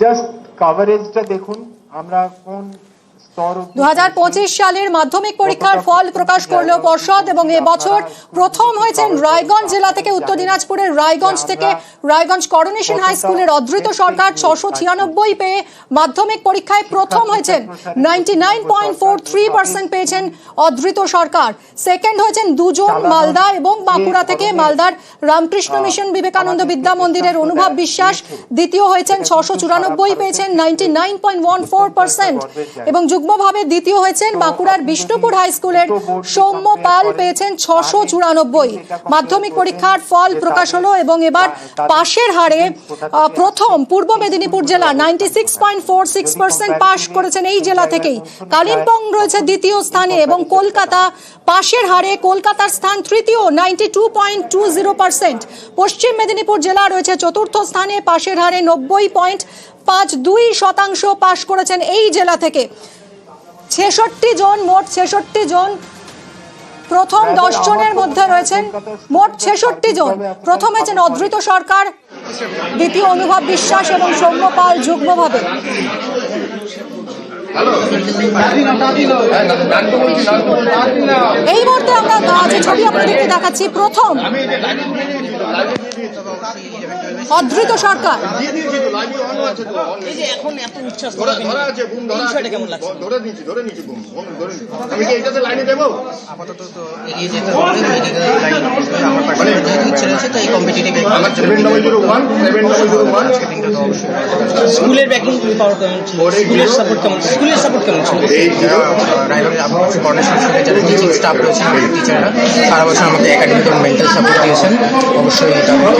Just কভারেজটা দেখুন আমরা কোন দু হাজার পঁচিশ সালের মাধ্যমিক পরীক্ষার ফল প্রকাশ করল পর্ষদ এবং এবছর প্রথম হয়েছেন রায়গঞ্জ জেলা থেকে উত্তর দিনাজপুরের রায়গঞ্জ থেকে রায়গঞ্জ করোনেশন হাই স্কুলের সরকার ছশো ছিয়ানব্বই পেয়ে মাধ্যমিক পরীক্ষায় প্রথম হয়েছেন ninety nine point four three percent পেয়েছেন সরকার। সেকেন্ড হয়েছেন দুজন মালদা এবং বাঁকুড়া থেকে মালদার রামকৃষ্ণ মিশন বিবেকানন্দ বিদ্যা মন্দিরের অনুভব বিশ্বাস। দ্বিতীয় হয়েছেন ছশো চুরানব্বই পেয়েছেন ninety nine point one four percent এবং যুগ্মভাবে দ্বিতীয় হয়েছেন বাঁকুড়ার বিষ্ণুপুর হাই স্কুলের সৌম্য পাল পেয়েছেন ছশো চুরানব্বই। মাধ্যমিক পরীক্ষার ফল প্রকাশ হলো এবং এবার পাশের হারে প্রথম পূর্ব মেদিনীপুর জেলা ninety six point four six percent পাশ করেছেন এই জেলা থেকেই। কালিম্পং রয়েছে দ্বিতীয় স্থানে এবং কলকাতা পাশের হারে কলকাতার স্থান তৃতীয় ninety two point two zero percent Paschim Medinipur জেলা রয়েছে চতুর্থ স্থানে পাশের হারে নব্বই পয়েন্ট পাঁচ দুই শতাংশ পাশ করেছেন এই জেলা থেকে। ছেষট্টি জন মোট ছেষট্টি জন প্রথম দশ জনের মধ্যে রয়েছেন মোট ছেষট্টি জন। প্রথম হয়েছেন অধৃত সরকার দ্বিতীয় অনুভব বিশ্বাস এবং সৌম্য পাল যুগ্মভাবে এই মুহূর্তে আমরা যে ছবি আপনাদেরকে দেখাচ্ছি। প্রথম অধৃত সরকার। এখন এত উচ্ছ্বাস ধরা ধরা আছে বুম ধরা বিষয়টা কেমন লাগছে? ধরে নিচ্ছি ধরে নিচ্ছি বুম বুম ধরে আমি কি এইটাতে লাইনে দেবো? আপাতত তো এগিয়ে যেতে হবে আমার পাশে যেহেতু ইচ্ছে রয়েছে তাই কম্পিটিটিভ আমার seven double zero one seven double zero one স্কুলের ব্যাকিং পাওয়ার কেমন ছিল? স্কুলের সাপোর্ট কেমন স্কুলের সাপোর্ট কেমন ছিল? এই জিরো রায়গঞ্জ আবহাওয়া কর্নেশন স্কুলে যারা টিচিং স্টাফ রয়েছেন টিচাররা সারা বছর আমাদের একাডেমিক মেন্টাল সাপোর্ট দিয়েছেন। অবশ্যই তাদেরকে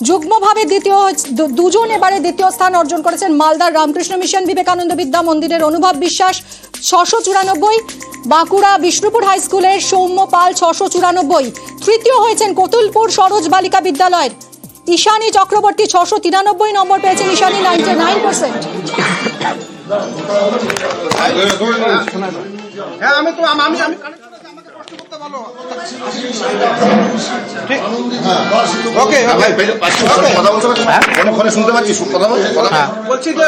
যুগ্মভাবে দ্বিতীয় দুজন এবারে দ্বিতীয় স্থান অর্জন করেছেন মালদার রামকৃষ্ণ মিশন বিবেকানন্দ বিদ্যা মন্দিরের অনুভব বিশ্বাস ছশো চুরানব্বই বাঁকুড়া বিষ্ণুপুর হাই স্কুলের সৌম্য পাল ছশো চুরানব্বই তৃতীয় হয়েছেন কতুলপুর সরোজ বালিকা বিদ্যালয়ের ঈশানী চক্রবর্তী ছশো তিরানব্বই নম্বর পেয়েছেন ঈশানী নাইনটি নাইন পার্সেন্ট হ্যাঁ আমি তো আমি আমি ওকে হ্যাঁ? ফোনে শুনতে পাচ্ছি কথা বলছি বলছি। যে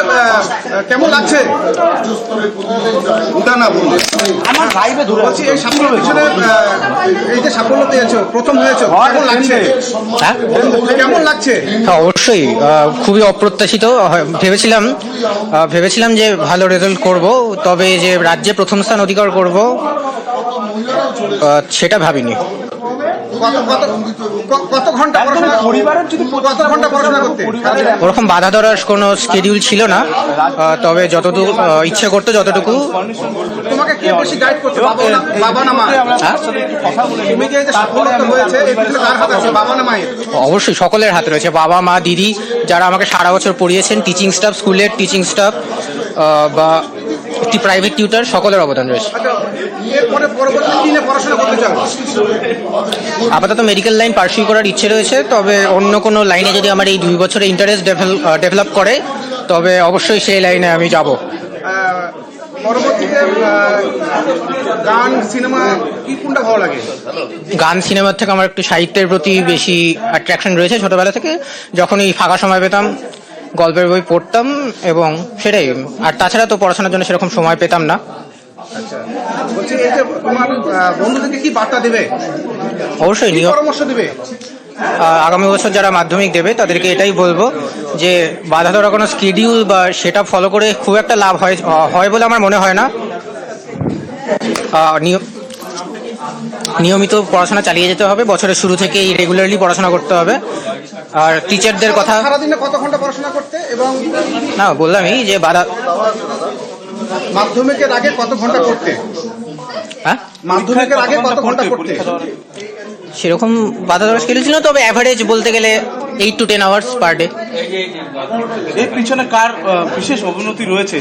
কেমন লাগছে? না বলছি এই সাফল্য পিছনে আহ, এই যে সাফল্য পেয়েছ প্রথম হয়েছো কেমন লাগছে? হ্যাঁ কেমন লাগছে? হ্যাঁ অবশ্যই খুবই অপ্রত্যাশিত হয়- ভেবেছিলাম ভেবেছিলাম যে ভালো রেজাল্ট করব তবে যে রাজ্যে প্রথম স্থান অধিকার করব সেটা ভাবিনি। কত কত ক- কত ঘণ্টা পরিবারের যদি কত ঘণ্টা পড়াশোনা করতে? ওরকম বাধা ধরার কোনো স্কেডিউল ছিল না তবে যতটুকু ইচ্ছে করতো যতটুকু। তোমাকে কে বেশি গাইড করছে? বাবা না মা? হ্যাঁ? তুমি যে সাফল্য হয়েছে এই পিছনে কার হাত আছে? বাবা না মায়ের? অবশ্যই সকলের হাতে রয়েছে বাবা মা দিদি যারা আমাকে সারা বছর পড়িয়েছেন টিচিং স্টাফ স্কুলের টিচিং স্টাফ বা একটি প্রাইভেট টিউটার সকলের অবদান রয়েছে। আচ্ছা আপাতত মেডিকেল লাইন পার্সিউ করার ইচ্ছে রয়েছে তবে অন্য কোনো লাইনে যদি আমার এই দুই বছরে ইন্টারেস্ট ডেভেলপ করে তবে অবশ্যই সেই লাইনে আমি যাব। গান সিনেমা কি কোনটা ভালো লাগে? গান সিনেমার থেকে আমার একটু সাহিত্যের প্রতি বেশি অ্যাট্রাকশন রয়েছে ছোটবেলা থেকে। যখন এই ফাঁকা সময় পেতাম গল্পের বই পড়তাম এবং সেটাই। আর তাছাড়া তো পড়াশোনার জন্য সেরকম সময় পেতাম না। বলছি এই যে তোমার বন্ধুদেরকে কি বার্তা দেবে? অবশ্যই কি পরামর্শ দেবে? আগামী বছর যারা মাধ্যমিক দেবে তাদেরকে এটাই বলব যে বাধা ধরা কোনো স্কিডিউল বা সেটা ফলো করে খুব একটা লাভ হয় হয় বলে আমার মনে হয় না। নিয়মিত পড়াশোনা চালিয়ে যেতে হবে। বছরের শুরু থেকেই রেগুলারলি পড়াশোনা করতে হবে। আর টিচারদের কথা সারাদিনে কত ঘণ্টা পড়াশোনা করতে এবং না বললামই যে বাধা মাধ্যমিকের আগে কত ঘণ্টা করতে হ্যাঁ? মাধ্যমিকের আগে কত ঘণ্টা করতে সেরকম বাধা দেওয়ার স্কেল ছিল তবে অ্যাভারেজ বলতে গেলে eight to ten hours per day এর পিছনে কার বিশেষ অবনতি রয়েছে?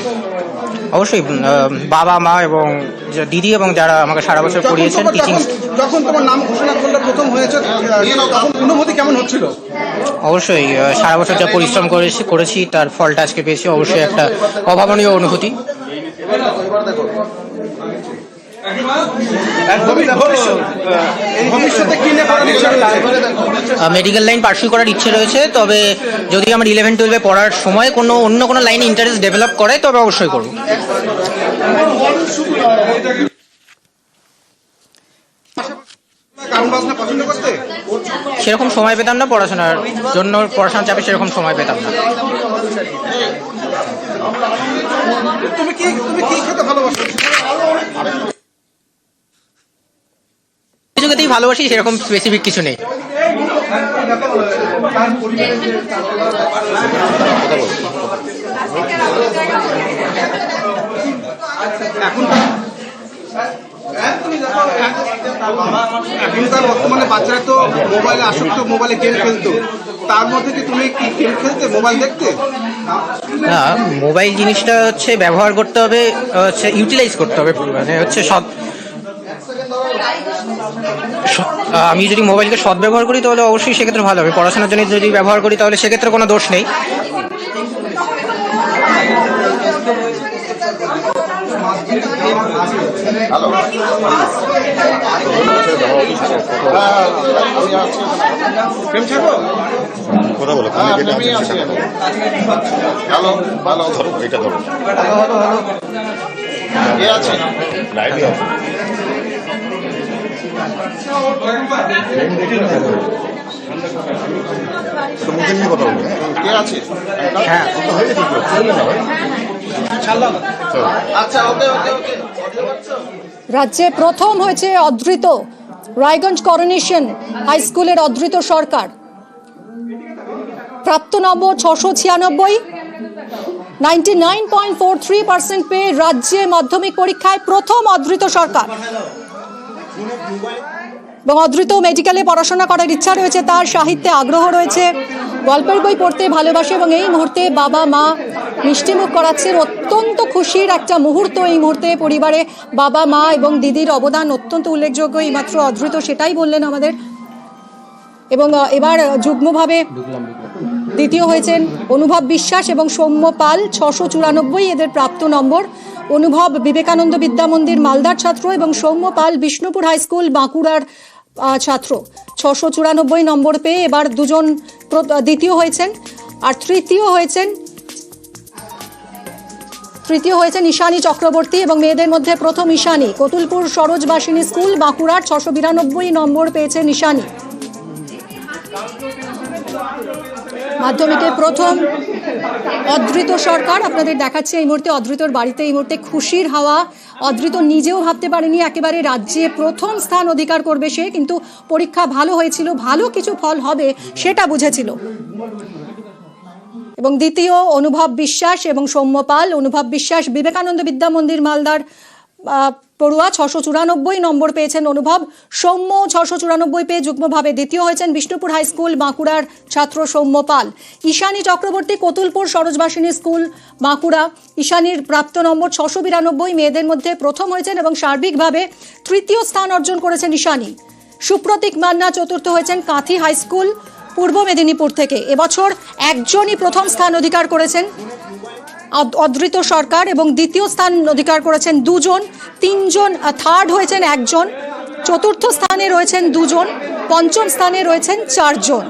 অবশ্যই বাবা মা এবং দিদি এবং যারা আমাকে সারা বছর পড়িয়েছেন টিচিং যখন- যখন তোমার নাম ঘোষণা করলে প্রথম হয়েছে তখন অনুভূতি কেমন হচ্ছিল? অবশ্যই সারা বছর যা পরিশ্রম করেছি করেছি তার ফলটা আজকে পেয়েছি। অবশ্যই একটা অভাবনীয় অনুভূতি একদমই ভবিষ্যৎ ভবিষ্যতে কি নিয়ে পড়ার ইচ্ছা রয়েছে মেডিকেল লাইন পার্সু করার ইচ্ছে রয়েছে তবে যদি আমার ইলেভেন টুয়েলভে পড়ার সময় কোনো অন্য কোনো লাইনে ইন্টারেস্ট ডেভেলপ করে তবে অবশ্যই করব। সেরকম সময় পেতাম না পড়াশোনার জন্য পড়াশোনার চাপে সেরকম সময় পেতাম না। তুমি কি তুমি কি খেতে ভালোবাসো কিছু ক্ষেত্রেই ভালোবাসি সেরকম স্পেসিফিক কিছু নেই। এখনকার বর্তমানে বাচ্চারা তো মোবাইলে আসক্ত মোবাইলে গেম খেলতো। তার মধ্যে কি তুমি কি গেম খেলতে মোবাইল দেখতে? না মোবাইল জিনিসটা হচ্ছে ব্যবহার করতে হবে হচ্ছে ইউটিলাইজ করতে হবে মানে হচ্ছে সৎ স- আহ, আমি যদি মোবাইলকে সৎ ব্যবহার করি তাহলে অবশ্যই সেক্ষেত্রে ভালো হবে। পড়াশোনার জন্য যদি ব্যবহার করি তাহলে সেক্ষেত্রে কোনো দোষ নেই। হ্যালো গেম ছাড়বো কথা বলো আমি আছি? হ্যালো ভালো ধরো এটা ধরো আছে। লাইভে আছে রাজ্যে প্রথম হয়েছে অধৃত রায়গঞ্জ করোনেশন হাই স্কুলের অধৃত সরকার। প্রাপ্ত নম্বর ছশো ছিয়ানব্বই। Ninety nine point four three percent পেয়ে রাজ্যে মাধ্যমিক পরীক্ষায় প্রথম অধৃত সরকার। এবং অধৃত মেডিকেলে পড়াশোনা করার ইচ্ছা রয়েছে, তার সাহিত্যে আগ্রহ রয়েছে। গল্পের বই পড়তে ভালোবাসে এবং এই মুহূর্তে বাবা, মা মিষ্টিমুখ করাচ্ছেন অত্যন্ত খুশির একটা মুহূর্ত এই মুহূর্তে পরিবারে। বাবা, মা এবং দিদির অবদান অত্যন্ত উল্লেখযোগ্য, এইমাত্র অধৃত সেটাই বললেন আমাদের। এবং এবার যুগ্মভাবে দ্বিতীয় হয়েছেন অনুভব বিশ্বাস এবং সৌম্য পাল, ছশো চুরানব্বই এদের প্রাপ্ত নম্বর। অনুভব বিবেকানন্দ বিদ্যা মন্দির মালদার ছাত্র এবং সৌম্য পাল বিষ্ণুপুর হাই স্কুল বাঁকুড়ার ছাত্র। ছশো চুরানব্বই নম্বর পেয়ে এবার দুজন দ্বিতীয় হয়েছেন। আর তৃতীয় হয়েছেন তৃতীয় হয়েছেন ঈশানী চক্রবর্তী এবং মেয়েদের মধ্যে প্রথম ঈশানী। কতুলপুর সরোজবাসিনী স্কুল বাঁকুড়ার ছশো বিরানব্বই নম্বর পেয়েছেন ঈশানী। মাধ্যমিকে প্রথম অধৃত সরকার। আপনাদের দেখাচ্ছে এই মুহূর্তে অধৃতর বাড়িতে, এই মুহূর্তে খুশির হাওয়া। অধৃত নিজেও ভাবতে পারেনি, একেবারে রাজ্যে প্রথম স্থান অধিকার করবে সে, কিন্তু পরীক্ষা ভালো হয়েছিল, ভালো কিছু ফল হবে সেটা বুঝেছিল। এবং দ্বিতীয়, অনুভব বিশ্বাস এবং সৌম্যপাল, অনুভব বিশ্বাস, বিবেকানন্দ বিদ্যা মন্দির, মালদার পড়ুয়া ছশো চুরানব্বই নম্বর পেয়েছেন অনুভব। সৌম্য ছশো চুরানব্বই পেয়ে যুগ্মভাবে দ্বিতীয় হয়েছেন বিষ্ণুপুর হাই স্কুল, বাঁকুড়ার ছাত্র সৌম্য পাল ঈশানী চক্রবর্তী কতুলপুর সরোজবাসিনী স্কুল, বাঁকুড়া। ঈশানীর প্রাপ্ত নম্বর ছশো বিরানব্বই, মেয়েদের মধ্যে প্রথম হয়েছেন এবং সার্বিকভাবে তৃতীয় স্থান অর্জন করেছেন ঈশানী। সুপ্রতীক মান্না চতুর্থ হয়েছেন কাঁথি হাই স্কুল, পূর্ব মেদিনীপুর থেকে। এবছর একজনই প্রথম স্থান অধিকার করেছেন। অদ- অধৃত সরকার এবং দ্বিতীয় স্থান অধিকার করেছেন দুজন, তিনজন থার্ড হয়েছেন একজন, চতুর্থ স্থানে রয়েছেন দুজন, পঞ্চম স্থানে রয়েছেন চারজন।